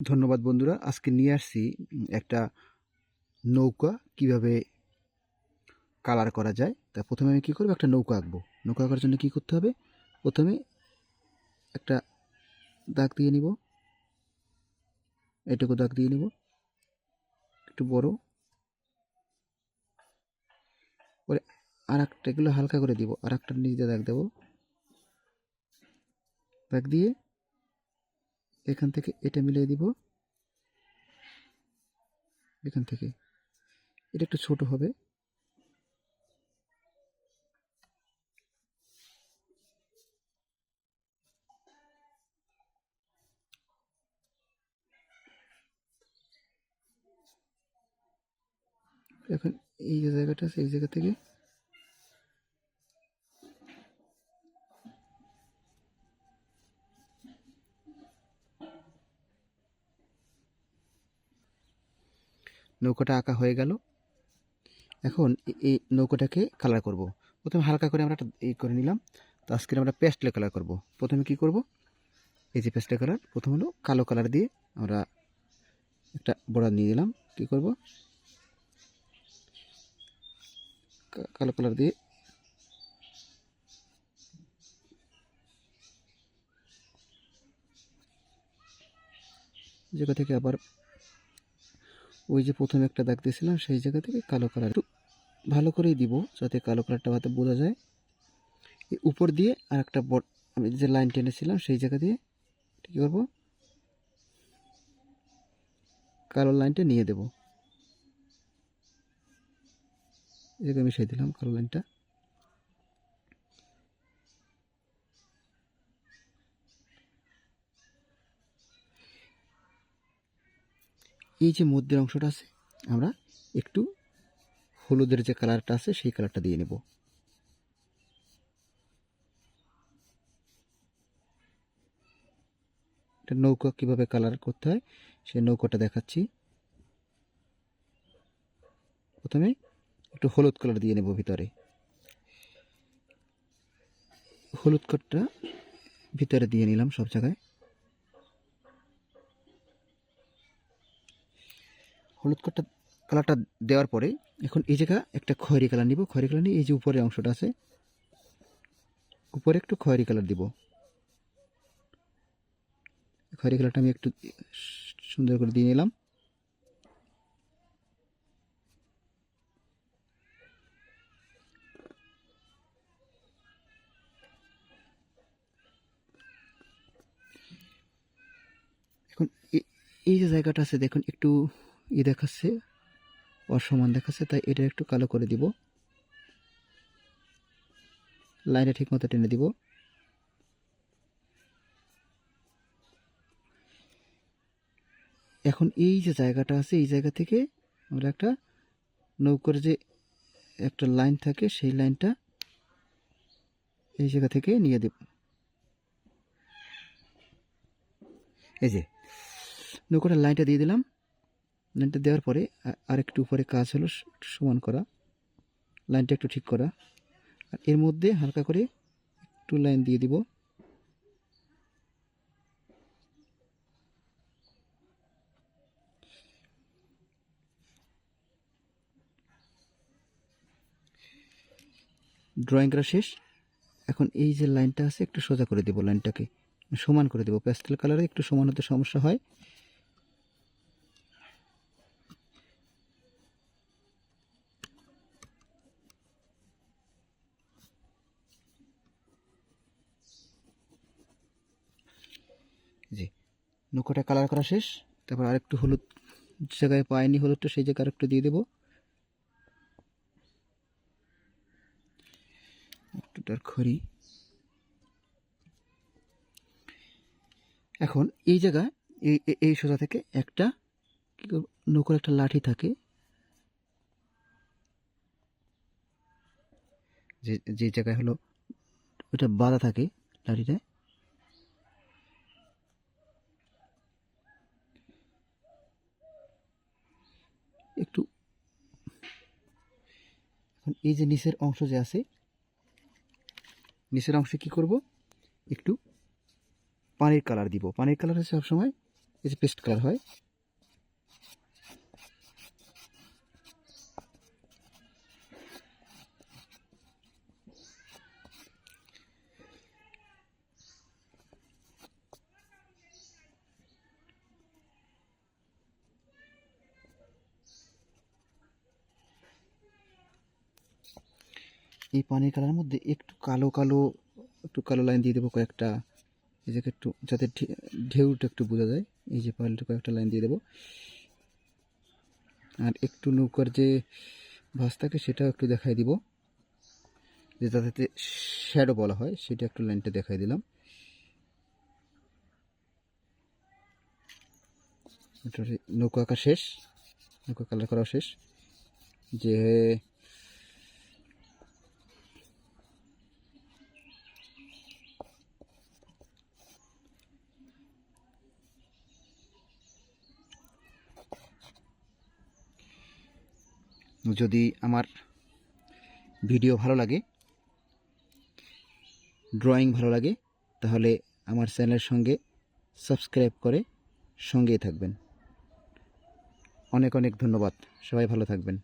ধন্যবাদ বন্ধুরা। আজকে নিয়ে আসছি একটা নৌকা কীভাবে কালার করা যায়। তা প্রথমে আমি কী করব? একটা নৌকা আঁকবো। নৌকা আঁকার জন্য কী করতে হবে? প্রথমে একটা দাগ দিয়ে নিব। এটুকু দাগ দিয়ে নিব। একটু বড়। পরে আর একটা এগুলো হালকা করে দিব। আর একটা দিয়ে দাগ দেবো। দাগ দিয়ে এখান থেকে এটা মিলিয়ে দিব। এখান থেকে। এটা একটু ছোট হবে। এখন এই যে জায়গাটা এই জায়গা থেকে নৌকাটা আঁকা হয়ে গেল। এখন এই নৌকাটাকে কালার করব। প্রথমে হালকা করে আমরা এই করে নিলাম। তো আজকে আমরা পেস্টলে কালার করব। প্রথমে কি করব? এই যে পেস্টলে কালার প্রথম হলো কালো কালার দিয়ে আমরা একটা বড়া নিয়ে নিলাম। কি করব? কালো কালার দিয়ে জায়গা থেকে আবার ওই যে প্রথমে একটা দাগ দিয়েছিলাম, সেই জায়গা থেকে কালো কালার একটু ভালো করেই দিব যাতে কালো কালারটা হাতে বোঝা যায়। উপর দিয়ে আর একটা বট আমি যে লাইন টেনেছিলাম সেই জায়গা দিয়ে কী করব? কালো লাইনটা নিয়ে দেব। জায়গায় মিশিয়ে দিলাম কালো লাইনটা এই যে মধ্যের অংশটা আছে, আমরা একটু হলুদের যে কালারটা আছে, সেই কালারটা দিয়ে নেব। একটা নৌকা কীভাবে কালার করতে হয়, সেই নৌকাটা দেখাচ্ছি। প্রথমে একটু হলুদ কালার দিয়ে নেব ভিতরে। হলুদ কালারটা ভিতরে দিয়ে নিলাম সব জায়গায়। হলুদ কালারটা কালারটা দেওয়ার পরে এখন এই জায়গা একটা খয়েরি কালার নিব। খয়েরি কালার নিয়ে এই যে উপরে অংশটা আছে, উপরে একটু খয়েরি কালার দিব। খয়েরি কালারটা আমি একটু সুন্দর করে দিয়ে নিলাম। এখন এই যে জায়গাটা আছে, দেখুন, একটু ই দেখাচ্ছে, অসমান দেখাচ্ছে, তাই এটা একটু কালো করে দিব। লাইনটা ঠিক মতো টেনে দিব। এখন এই যে জায়গাটা আছে, এই জায়গা থেকে আমরা একটা নৌকার যে একটা লাইন থাকে, সেই লাইনটা এই জায়গা থেকে নিয়ে দেব। এই যে, নৌকাটার লাইনটা দিয়ে দিলাম। লাইনটা দেওয়ার পরে, আ- আর একটু উপরে কাজ হলো সমান করা। লাইনটা একটু ঠিক করা। আর এর মধ্যে হালকা করে একটু লাইন দিয়ে দিব। ড্রয়িং করা শেষ। এখন এই যে লাইনটা আছে, একটু সোজা করে দেব লাইনটাকে। সমান করে দেব। প্যাস্টেল কালারে একটু সমান হতে সমস্যা হয়। নৌকোটা কালার করা শেষ। তারপর আরেকটু হলুদ জায়গায় পায়নি হলুদটা, সেই জায়গায় আরেকটু দিয়ে দেবো। একটু ডার্ক খড়ি এখন এই জায়গায়, এই, এই- সোজা থেকে একটা নৌকোর একটা লাঠি থাকে। যে যে জায়গায় হলো ওটা বাঁধা থাকে লাঠিটা একটু। এখন এই যে নিচের অংশ যে আছে, নিচের অংশে কি করব? একটু পানির কালার দিব। পানির কালার হচ্ছে সবসময় এই যে পেস্ট কালার হয়। এই পানির কালারের মধ্যে একটু কালো কালো, একটু কালো লাইন দিয়ে দেবো কয়েকটা। এই যে একটু, যাতে ঢেউটা একটু বোঝা যায়। এই যে পাল্টে কয়েকটা লাইন দিয়ে দেবো। আর একটু নৌকার যে ভাস থাকে সেটাও একটু দেখাই দিব। যে যাতে শ্যাডো বলা হয়, সেটা একটু লাইনটা দেখাই দিলাম। নৌকা আঁকা শেষ। নৌকা কালার করাও শেষ। যে যদি আমার ভিডিও ভালো লাগে ড্রয়িং ভালো লাগে, তাহলে আমার চ্যানেলের সঙ্গে সাবস্ক্রাইব করে সঙ্গেই থাকবেন। অনেক অনেক ধন্যবাদ। সবাই ভালো থাকবেন।